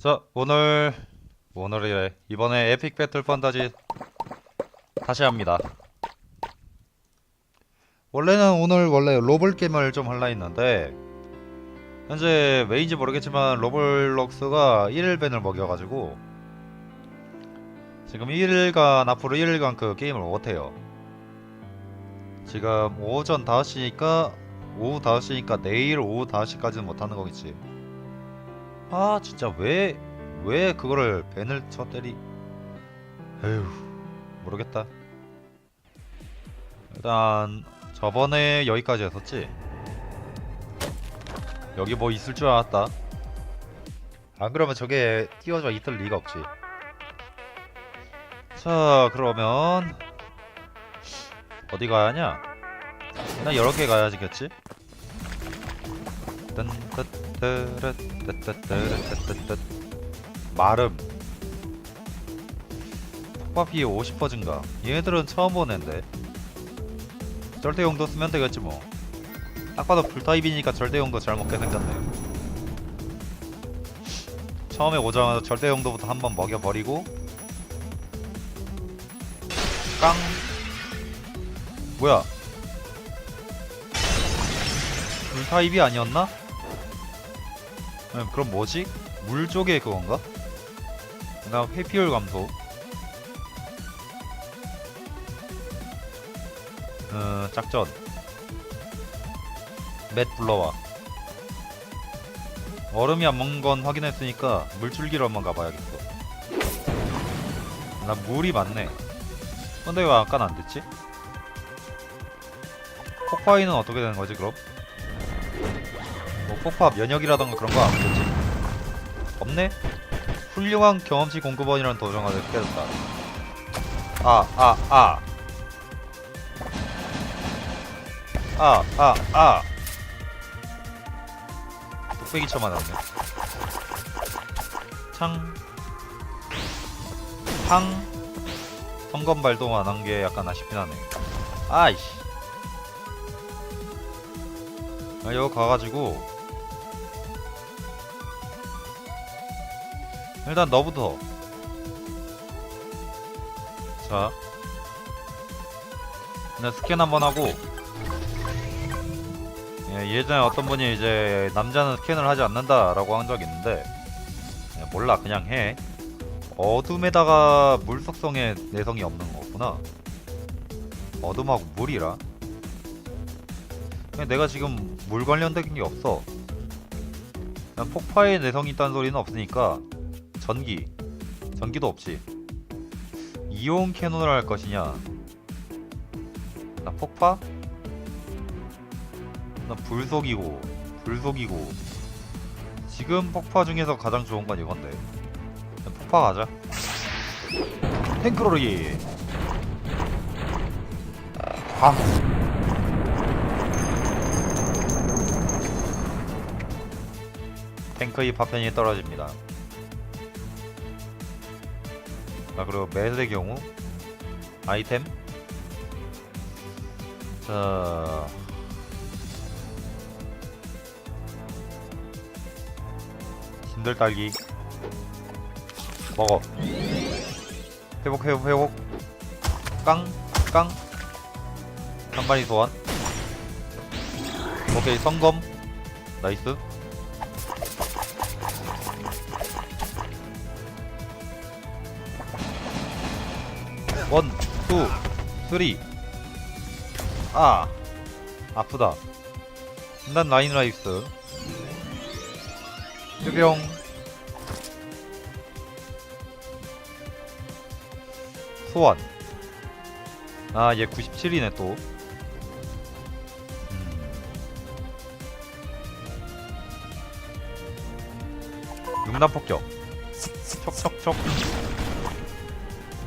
자 오늘 오늘이래 이번에 에픽 배틀 판타지 다시 합니다. 원래는 오늘 원래 로블 게임을 좀 할라 했는데 현재 왜인지 모르겠지만 로블록스가 1일 밴을 먹여가지고 지금 1일간 앞으로 1일간 그 게임을 못해요. 지금 오전 5시니까 오후 5시니까 내일 오후 5시까지는 못하는 거겠지 아 진짜 왜 왜 그거를 밴을 쳐 때리? 에휴 모르겠다. 일단 저번에 여기까지 했었지? 여기 뭐 있을 줄 알았다. 안 그러면 저게 띄워져 있을 리가 없지. 자 그러면 어디 가야 하냐? 그냥 여러 개 가야지겠지 딴 따따따따따따따따 마름 폭파 피해 50% 증가 얘네들은 처음 보는데 절대용도 쓰면 되겠지 뭐딱 봐도 불타입이니까 절대용도 잘 먹게 생겼네 처음에 오자마자 절대용도부터 한번 먹여버리고 깡 뭐야 불타입이 아니었나? 그럼 뭐지? 물 쪽에 그건가? 그 다음 회피율 감소. 어, 작전. 맷 불러와. 얼음이 안 먹는 건 확인했으니까 물줄기로 한번 가봐야겠어. 나 물이 많네. 근데 왜 아까는 안 됐지? 폭파이는 어떻게 되는 거지 그럼? 뭐 폭파 면역이라던가 그런 거안 되지? 없네? 훌륭한 경험치 공급원이라는 도전관을 깨졌다. 아, 아, 아. 아, 아, 아. 뚝배기 쳐 맞았네. 창. 팡. 성검 발동 안 한 게 약간 아쉽긴 하네. 아이씨. 아, 여기 가가지고 일단 너부터. 자. 그냥 스캔 한번 하고. 예, 예전에 어떤 분이 이제 남자는 스캔을 하지 않는다 라고 한 적이 있는데 예, 몰라 그냥 해. 어둠에다가 물 속성에 내성이 없는 거구나. 어둠하고 물이라. 내가 지금 물 관련된 게 없어. 폭파에 내성이 있다는 소리는 없으니까 전기 전기도 없지. 이온 캐논을 할 것이냐? 나 폭파? 나 불속이고 불속이고. 지금 폭파 중에서 가장 좋은 건 이건데. 폭파 가자. 탱크로리. 아. 탱크의 파편이 떨어집니다 자 그리고 매드의 경우 아이템. 자 신들 딸기 먹어 회복 회복 회복 깡깡 한마리 소환. 오케이 성검. 나이스 원, 투, 쓰리. 아, 아프다. 난 라인 라이스. 유병. 소환. 아, 얘 97이네 또. 음. 육남 폭격. 척척척.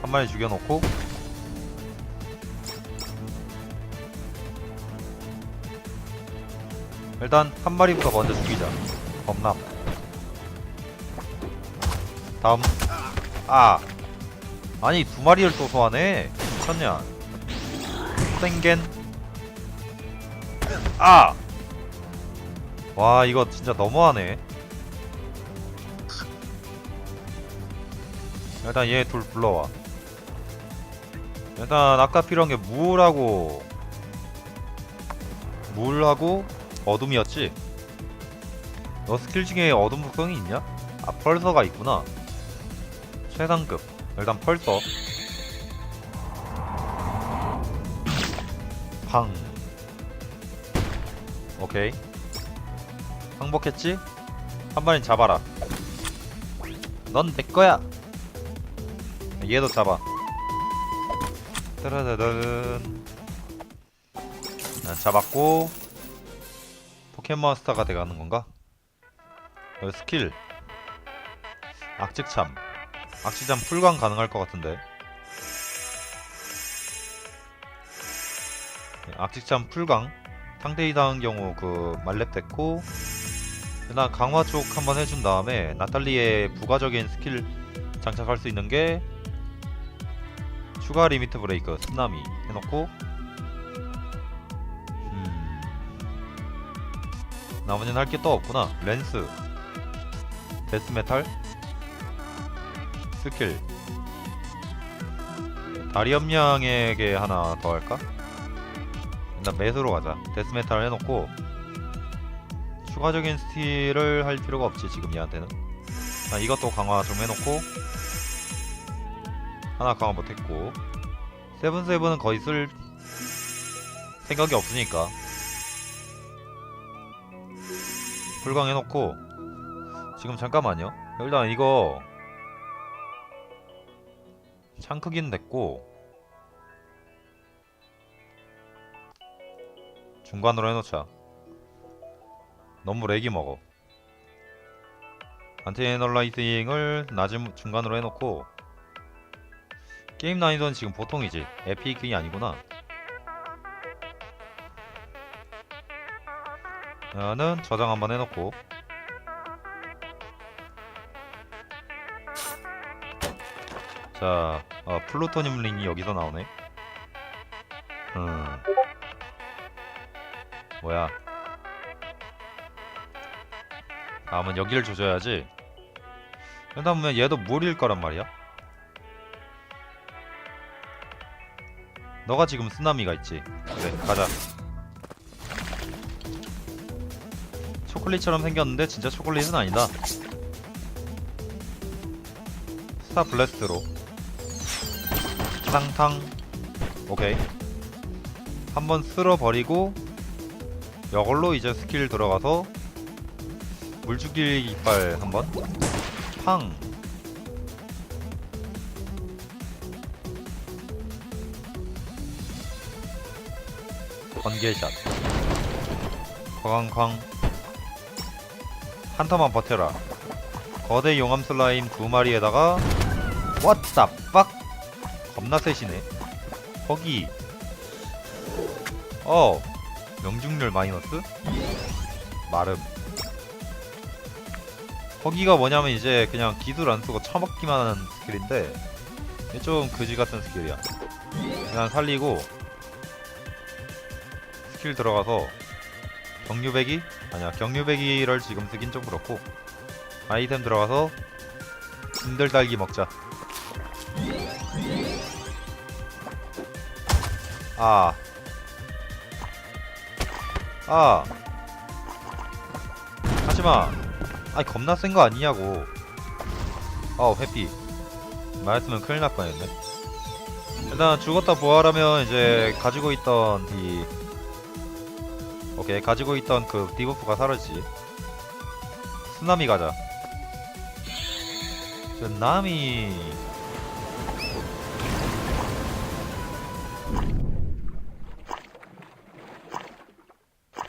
한 마리 죽여놓고. 일단 한 마리부터 먼저 죽이자. 범람 다음. 아! 아니 두 마리를 또 소환해. 미쳤냐? 땡겐. 아! 와 이거 진짜 너무하네. 일단 얘 둘 불러와 일단 아까 필요한 게 물하고 물하고 어둠이었지? 너 스킬 중에 어둠 속성이 있냐? 아 펄서가 있구나. 최상급. 일단 펄서. 방 오케이. 항복했지? 한 마리 잡아라. 넌 내 거야. 얘도 잡아 따라다단 아, 잡았고. 포켓몬스터가 돼가는 건가? 여기 스킬. 악직참. 악취잠 풀강 가능할 것 같은데. 네, 악직참 풀강. 상대 이 당한 경우 그 말렙 됐고. 일단 강화 쪽 한번 해준 다음에 나탈리의 부가적인 스킬 장착할 수 있는 게 추가 리미트 브레이크 쓰나미 해놓고 음 나머지는 할 게 또 없구나. 렌스 데스메탈 스킬. 다리 염량에게 하나 더 할까? 일단 매수로 가자. 데스메탈 해놓고 추가적인 스틸을 할 필요가 없지 지금 얘한테는. 자, 이것도 강화 좀 해놓고 하나 강화 못했고 세븐세븐은 거의 쓸 생각이 없으니까. 불강 해놓고 지금 잠깐만요. 일단 이거 창 크기는 됐고 중간으로 해놓자. 너무 렉이 먹어. 안티에널라이징을 낮은 중간으로 해놓고 게임 난이도는 지금 보통이지 에픽이 아니구나. 나는 저장 한번 해놓고. 자 어, 플루토늄 링이 여기서 나오네. 음. 뭐야? 다음은 여기를 조져야지. 그러다 보면 얘도 물일 거란 말이야 너가 지금 쓰나미가 있지? 그래 가자. 초콜릿처럼 생겼는데 진짜 초콜릿은 아니다. 스타 블래스트로. 탕탕. 오케이. 한번 쓸어버리고 이걸로 이제 스킬 들어가서 물죽이 이빨 한번. 팡 번개샷. 쾅쾅. 한타만 버텨라. 거대 용암 슬라임 두 마리에다가 왓다 빡 겁나 세시네. 거기. 어 명중률 마이너스? 마름. 거기가 뭐냐면 이제 그냥 기술 안 쓰고 처먹기만 하는 스킬인데 좀 그지 같은 스킬이야. 그냥 살리고 스 킬 들어가서 경유배기? 아니야 경유배기를 지금 쓰긴 좀 그렇고 아이템 들어가서 진들딸기 먹자 아. 아. 하지마. 아니, 겁나 센 거 아니냐고. 어우, 회피. 말했으면 큰일 날 뻔했네. 일단 죽었다 부활하면 이제 가지고 있던 이 오케이 가지고 있던 그 디버프가 사라지지. 쓰나미 가자. 쓰나미.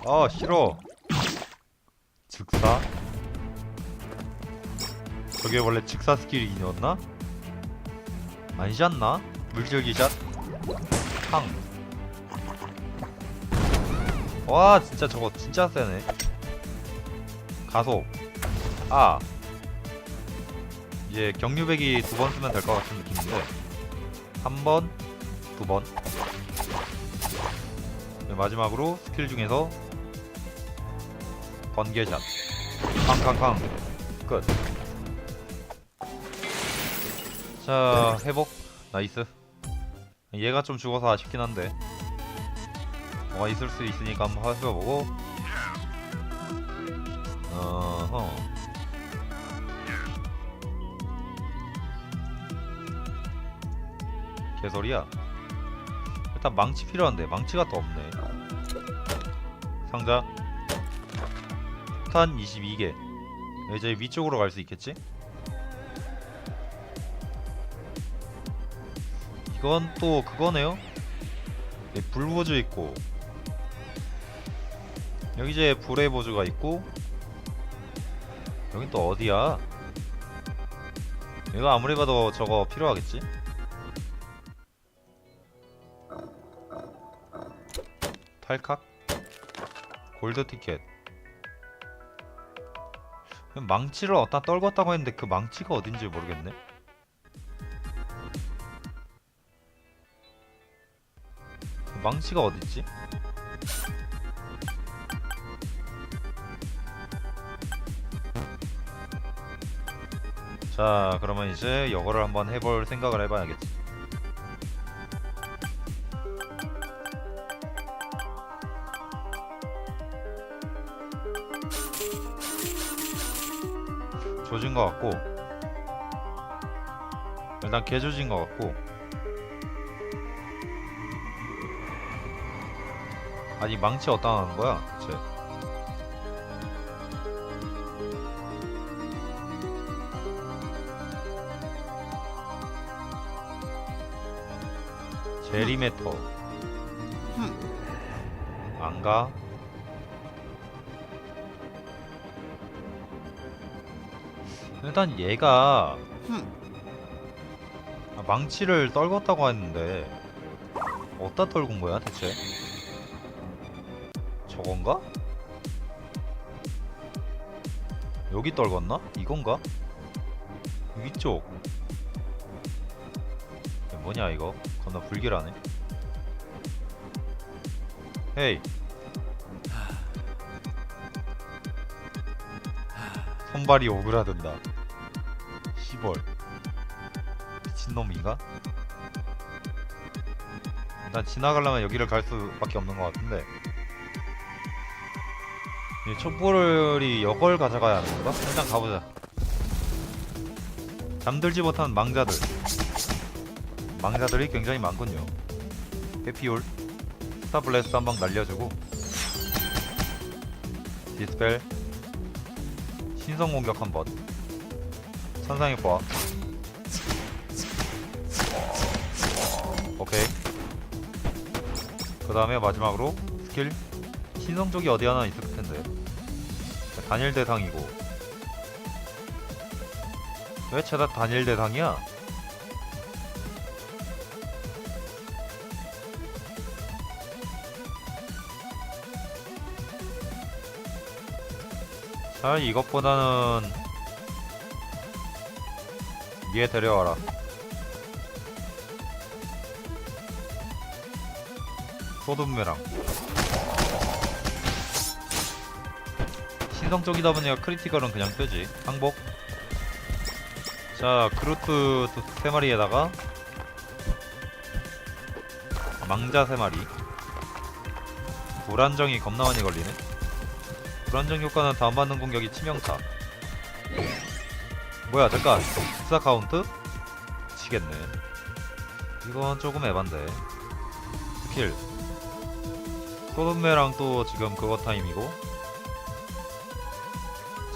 아 싫어. 즉사. 저게 원래 즉사 스킬이었나? 아니지 않나? 물질기샷. 팡 와 진짜 저거 진짜 세네. 가속 아. 이제 경유백이 두번 쓰면 될 것 같은 느낌인데. 한 번, 두 번. 마지막으로 스킬 중에서 번개샷. 팡팡팡 끝. 자, 회복. 나이스. 얘가 좀 죽어서 아쉽긴 한데. 뭐가 있을 수 있으니까 한번 해보고. 어허. 개소리야. 일단 망치 필요한데 망치가 또 없네. 상자. 탄 22개. 이제 위쪽으로 갈 수 있겠지? 이건 또 그거네요. 네, 불보조 있고 여기 이제 불의 보조가 있고 여긴 또 어디야? 이거 아무리 봐도 저거 필요하겠지? 탈칵 골드 티켓 망치를 어디다 떨궜다고 했는데 그 망치가 어딘지 모르겠네 그 망치가 어딨지? 자 그러면 이제 이거를 한번 해볼 생각을 해봐야겠지. 조진 것 같고 일단 개조진 것 같고. 아니 망치 어디다 놔는 거야 대체 제리메터 안가 일단 얘가 아, 망치를 떨궜다고 했는데 어디다 떨군 거야 대체 저건가? 여기 떨궜나? 이건가? 위쪽 뭐냐 이거 겁 나 불길하네. 헤이. 손발이 오그라든다. 시벌. 미친놈인가? 일단 지나가려면 여기를 갈 수밖에 없는 것 같은데. 이 촛불이 이걸 가져가야 하는 건가? 일단 가보자. 잠들지 못한 망자들 망자들이 굉장히 많군요. 해피올. 스타블레스트 한방 날려주고. 디스펠. 신성 공격 한번. 천상의 포화. 오케이. 그 다음에 마지막으로 스킬. 신성 쪽이 어디 하나 있을 텐데. 단일 대상이고. 왜 죄다 단일 대상이야? 자 이것보다는 얘 데려와라. 소돔메랑. 신성 쪽이다 보니까 크리티컬은 그냥 뜨지. 항복. 자 그루트 두- 세 마리에다가 망자 세 마리. 불안정이 겁나 많이 걸리네 불안정 효과는 다음 받는 공격이 치명타. 뭐야 잠깐. 수사 카운트? 치겠네. 이건 조금 에반데. 스킬. 소돔메랑 또 지금 그거 타임이고.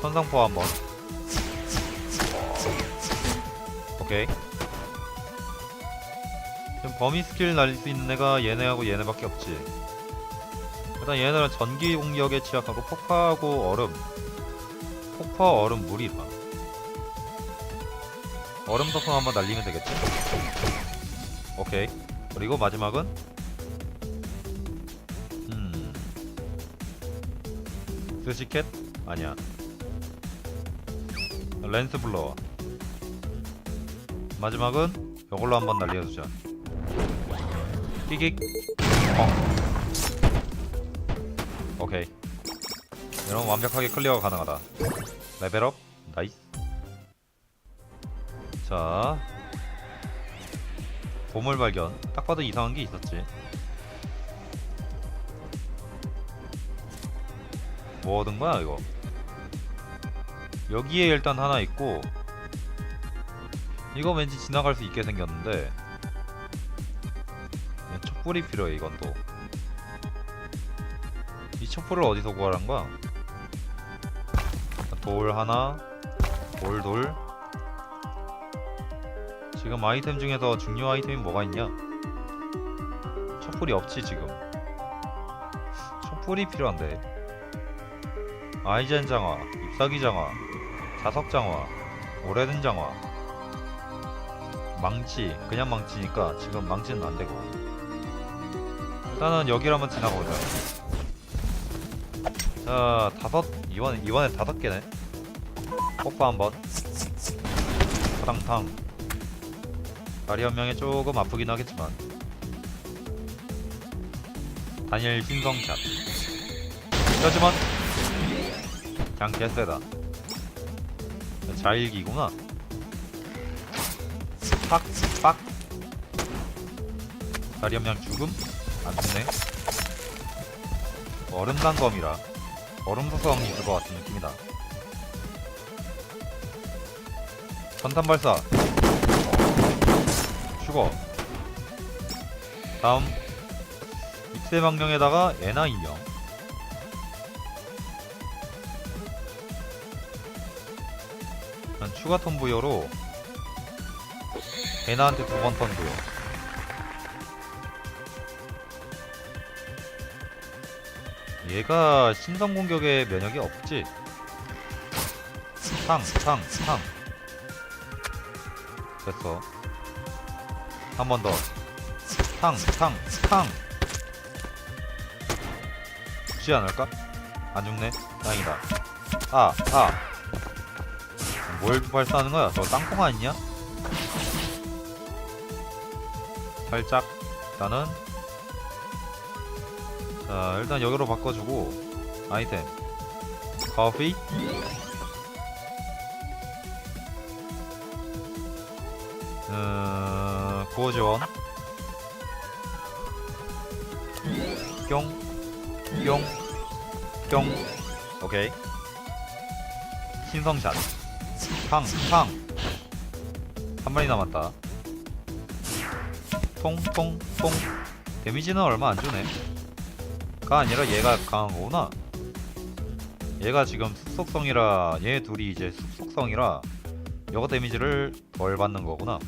천상포 한번. 오케이. 지금 범위 스킬 날릴 수 있는 애가 얘네하고 얘네밖에 없지 일단 얘네는 전기 공격에 취약하고 폭파하고 얼음 폭파 얼음 물이다 얼음 덕분 한번 날리면 되겠지? 오케이. 그리고 마지막은? 음. 스시켓? 아니야. 렌스 블러워. 마지막은? 이걸로 한번 날려주자. 끼익 어. 오케이. 이런 완벽하게 클리어가 가능하다. 레벨업. 나이스. 자. 보물 발견. 딱 봐도 이상한 게 있었지. 뭐 얻은 거야 이거? 여기에 일단 하나 있고 이거 왠지 지나갈 수 있게 생겼는데 예, 촛불이 필요해 이건 또 이 촛불을 어디서 구하란 거야? 돌 하나 돌 돌. 지금 아이템 중에서 중요 아이템이 뭐가 있냐? 촛불이 없지 지금. 촛불이 필요한데. 아이젠 장화, 잎사귀 장화, 자석 장화, 오래된 장화. 망치, 그냥 망치니까 지금 망치는 안 되고. 일단은 여기를 한번 지나가보자 자 다섯 이번 이번에 다섯 개네. 뽀뽀 한번. 파당탕 다리 한 명에 조금 아프긴 하겠지만. 다니엘 신성샷. 하지만 그냥 개쎄다. 자일기구나. 팍 팍. 다리 한 명 죽음? 안 죽네. 얼음단검이라 얼음 소성이 있을 것 같은 느낌이다. 전탄 발사. 죽어 다음. 입세 망령에다가 에나 인형. 난 추가 턴 부여로 에나한테 두 번 턴 부여 얘가 신성 공격에 면역이 없지 탕, 탕, 탕 됐어 한 번 더. 탕, 탕, 탕. 죽지 않을까? 안 죽네. 다행이다. 아, 아. 뭘 발사하는 거야? 저 땅콩 아니냐? 살짝. 일단은. 자, 일단 여기로 바꿔주고. 아이템. 커피. 어, 구호지원 뿅, 뿅, 뿅 오케이 신성샷 팡, 팡. 한 마리 남았다 통, 통, 통 데미지는 얼마 안 주네 가 아니라 얘가 강한 거구나 얘가 지금 숲속성이라 얘 둘이 이제 숲속성이라 여거 데미지를 덜 받는 거구나.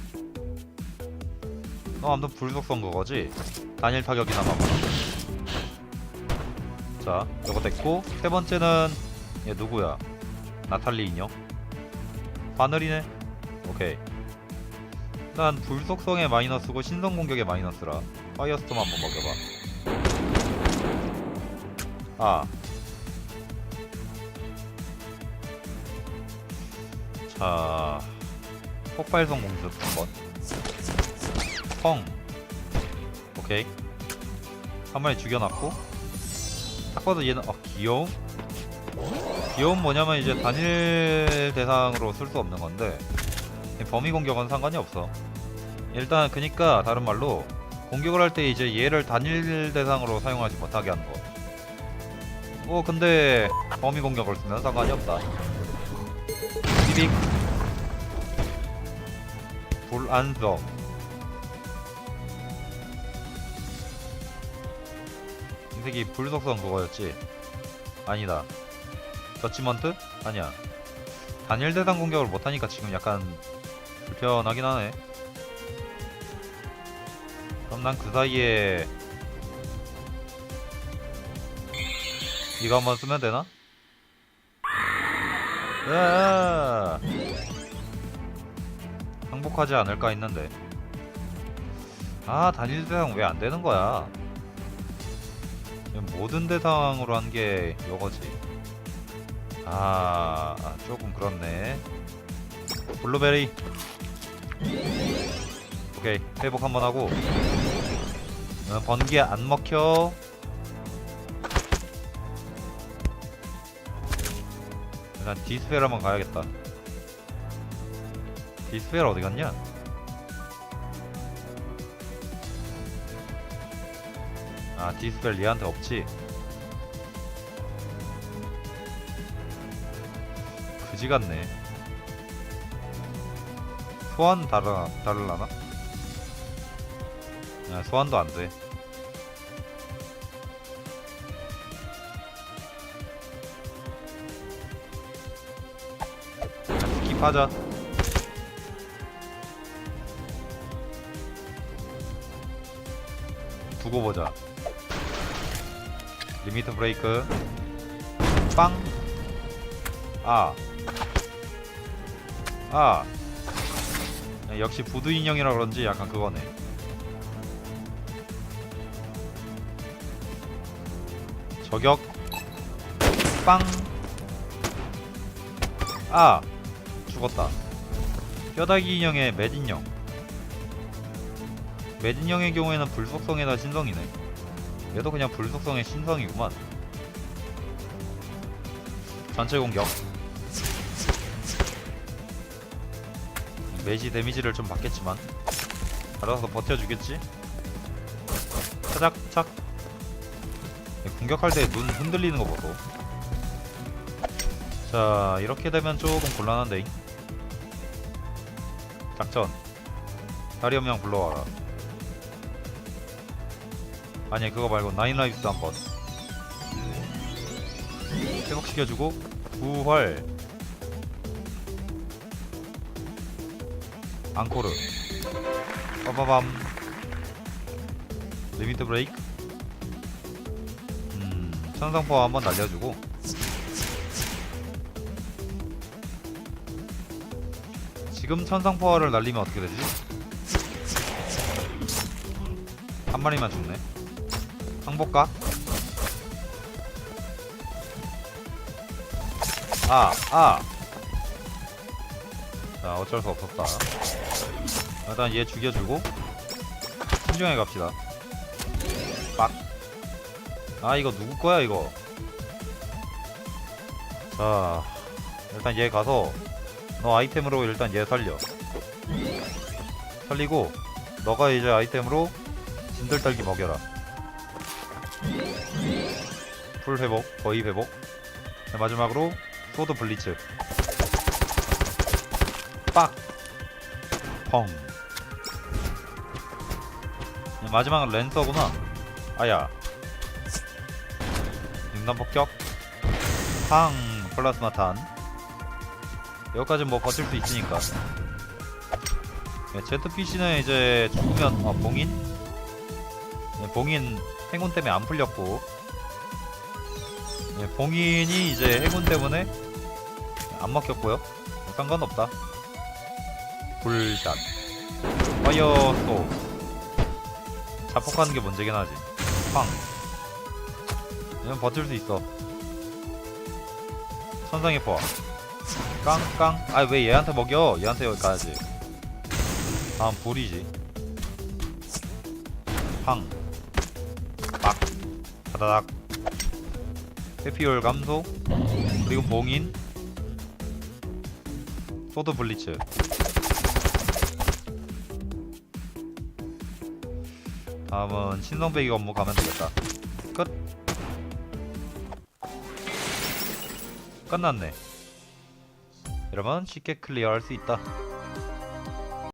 어, 아무튼 불속성 그거지. 단일 타격이나 봐봐. 자, 요거 됐고 세 번째는 얘 누구야? 나탈리 인형. 바늘이네. 오케이. 일단 불속성의 마이너스고 신성 공격의 마이너스라 파이어스톰 한번 먹여봐. 아. 자, 폭발성 공습 한번. 펑. 오케이. 한 마리 죽여놨고. 딱 봐도 얘는 어 귀여움. 귀여움 뭐냐면 이제 단일 대상으로 쓸 수 없는 건데 범위 공격은 상관이 없어. 일단 그니까 다른 말로 공격을 할 때 이제 얘를 단일 대상으로 사용하지 못하게 하는 거. 뭐 근데 범위 공격을 쓰면 상관이 없다. 비빅 불안정 이 새끼 불속성 그거였지? 아니다 저치먼트? 아니야 단일 대상 공격을 못하니까 지금 약간 불편하긴 하네 그럼 난 그 사이에 이거 한번 쓰면 되나? 야 항복하지 않을까 했는데. 아 단일 대상 왜 안 되는 거야? 모든 대상으로 한게 요거지. 아 아, 조금 그렇네. 블루베리. 오케이 회복 한번 하고. 어, 번개 안 먹혀 일단 디스펠 한번 가야겠다 디스펠 어디 갔냐? 아 디스펠 얘한테 없지? 그지 같네 소환 달라, 달라나? 아, 소환도 안돼 스킵하자 두고 보자 리미트 브레이크 빵 아. 아. 역시 부두 인형이라 그런지 약간 그거네. 저격. 빵. 아. 죽었다. 뼈다귀 인형의. 맷 인형의 경우에는 불속성에다 신성이네. 얘도 그냥 불속성의 신성이구만. 전체 공격. 매지 데미지를 좀 받겠지만 알아서 버텨주겠지? 차작착 공격할 때 눈 흔들리는 거 보소 자 이렇게 되면 조금 곤란한데 작전. 다리 엄령 불러와라. 아니 그거 말고 나인라이프스 한번. 회복시켜주고 부활. 앙코르. 빠바밤. 리미트 브레이크. 음 천상포 한번 날려주고 지금 천상포화를 날리면 어떻게 되지? 한 마리만 죽네 항복가? 아! 아! 자 어쩔 수 없었다 일단 얘 죽여주고 신중하게 갑시다 빡. 아 이거 누구 거야 이거 자 일단 얘 가서 너 아이템으로 일단 얘 살려. 살리고 너가 이제 아이템으로 진들딸기 먹여라. 풀 회복 거의 회복. 자, 마지막으로 소드 블리츠. 빡! 펑. 마지막은 랜서구나. 아야. 융단 폭격. 팡! 플라스마 탄 여기까지 뭐 버틸 수 있으니까. 네, ZPC는 이제 죽으면 아 봉인? 네, 봉인 행운 때문에 안 풀렸고. 네, 봉인이 이제 행운 때문에 안 먹혔고요. 상관없다. 불샷 파이어 또. 자폭하는 게 문제긴 하지. 팡 이건 버틸 수 있어. 천상의 포화 깡깡. 아 왜 얘한테 먹여? 얘한테 여기 가야지. 다음 불이지. 팡 빡. 다다닥. 회피율 감소. 그리고 봉인. 소드 블리츠. 다음은 신성배기 업무 가면 되겠다. 끝. 끝났네 여러분 쉽게 클리어할 수 있다